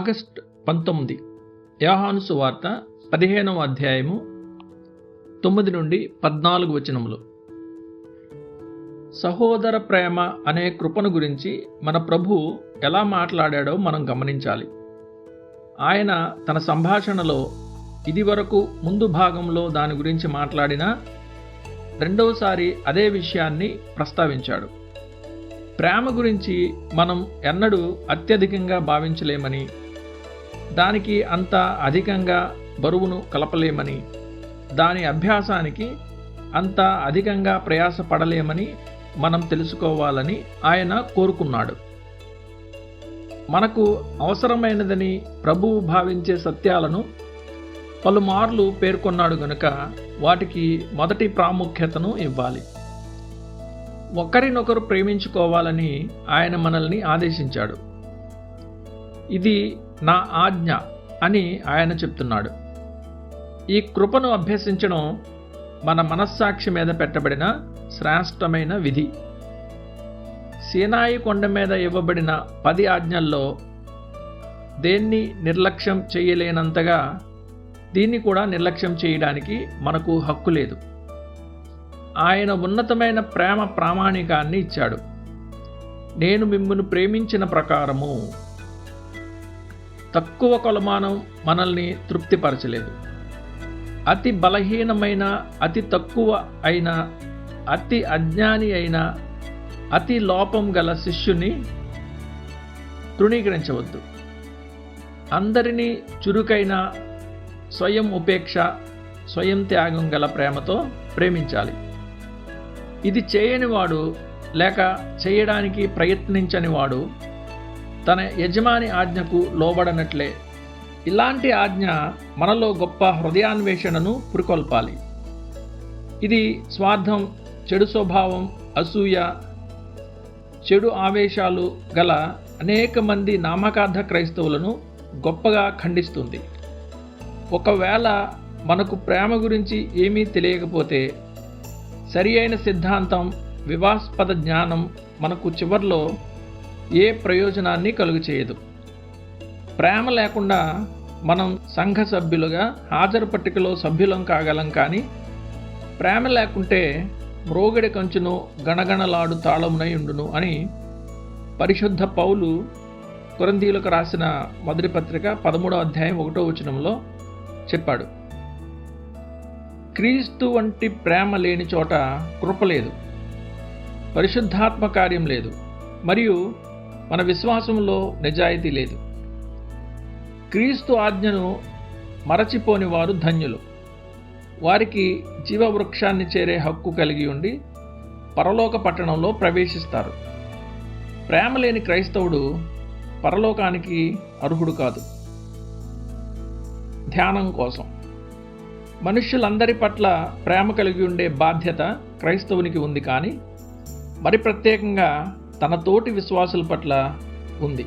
August పంతొమ్మిది. యోహాను సువార్త పదిహేనవ అధ్యాయము తొమ్మిది నుండి పద్నాలుగు వచనములు. సహోదర ప్రేమ అనే కృపను గురించి మన ప్రభు ఎలా మాట్లాడాడో మనం గమనించాలి. ఆయన తన సంభాషణలో ఇదివరకు ముందు భాగంలో దాని గురించి మాట్లాడినా రెండవసారి అదే విషయాన్ని ప్రస్తావించాడు. ప్రేమ గురించి మనం ఎన్నడూ అత్యధికంగా భావించలేమని దానికి అంత అధికంగా బరువును కలపలేమని దాని అభ్యాసానికి అంత అధికంగా ప్రయాసపడలేమని మనం తెలుసుకోవాలని ఆయన కోరుకున్నాడు. మనకు అవసరమైనదని ప్రభువు భావించే సత్యాలను పలుమార్లు పేర్కొన్నాడు గనుక వాటికి మొదటి ప్రాముఖ్యతను ఇవ్వాలి. ఒకరినొకరు ప్రేమించుకోవాలని ఆయన మనల్ని ఆదేశించాడు. ఇది నా ఆజ్ఞ అని ఆయన చెప్తున్నాడు. ఈ కృపను అభ్యసించడం మన మనస్సాక్షి మీద పెట్టబడిన శ్రేష్టమైన విధి. సీనాయి కొండ మీద ఇవ్వబడిన పది ఆజ్ఞల్లో దేన్ని నిర్లక్ష్యం చేయలేనంతగా దీన్ని కూడా నిర్లక్ష్యం చేయడానికి మనకు హక్కు లేదు. ఆయన ఉన్నతమైన ప్రేమ ప్రామాణికాన్ని ఇచ్చాడు. నేను మిమ్మల్ని ప్రేమించిన ప్రకారము తక్కువ కొలమానం మనల్ని తృప్తిపరచలేదు. అతి బలహీనమైన అతి తక్కువ అయిన అతి అజ్ఞాని అయిన అతి లోపం గల శిష్యుని తృణీకరించవద్దు. అందరినీ చురుకైన స్వయం ఉపేక్ష స్వయం త్యాగం గల ప్రేమతో ప్రేమించాలి. ఇది చేయనివాడు లేక చేయడానికి ప్రయత్నించని వాడు తన యజమాని ఆజ్ఞకు లోబడనట్లే. ఇలాంటి ఆజ్ఞ మనలో గొప్ప హృదయాన్వేషణను పురికొల్పాలి. ఇది స్వార్థం చెడు స్వభావం అసూయ చెడు ఆవేశాలు గల అనేక మంది నామకార్థ క్రైస్తవులను గొప్పగా ఖండిస్తుంది. ఒకవేళ మనకు ప్రేమ గురించి ఏమీ తెలియకపోతే సరి అయిన సిద్ధాంతం వివాస్పద జ్ఞానం మనకు చివర్లో ఏ ప్రయోజనాన్ని కలుగు చేయదు ప్రేమ లేకుండా మనం సంఘ సభ్యులుగా హాజరు పట్టికలో సభ్యులం కాగలం కానీ ప్రేమ లేకుంటే మ్రోగిడి కంచును గణగణలాడు తాళమునై ఉండును అని పరిశుద్ధ పౌలు కొరందీలకు రాసిన మొదటి పత్రిక పదమూడో అధ్యాయం ఒకటో వచనంలో చెప్పాడు. క్రీస్తు వంటి ప్రేమ లేని చోట కృప లేదు. పరిశుద్ధాత్మ కార్యం లేదు. మరియు మన విశ్వాసంలో నిజాయితీ లేదు. క్రీస్తు ఆజ్ఞను మరచిపోని వారు ధన్యులు. వారికి జీవవృక్షాన్ని చేరే హక్కు కలిగి ఉండి పరలోక పట్టణంలో ప్రవేశిస్తారు. ప్రేమ లేని క్రైస్తవుడు పరలోకానికి అర్హుడు కాదు. ధ్యానం కోసం. మనుష్యులందరి పట్ల ప్రేమ కలిగి ఉండే బాధ్యత క్రైస్తవునికి ఉంది కానీ మరి ప్రత్యేకంగా తన తోటి విశ్వాసుల పట్ల ఉంది.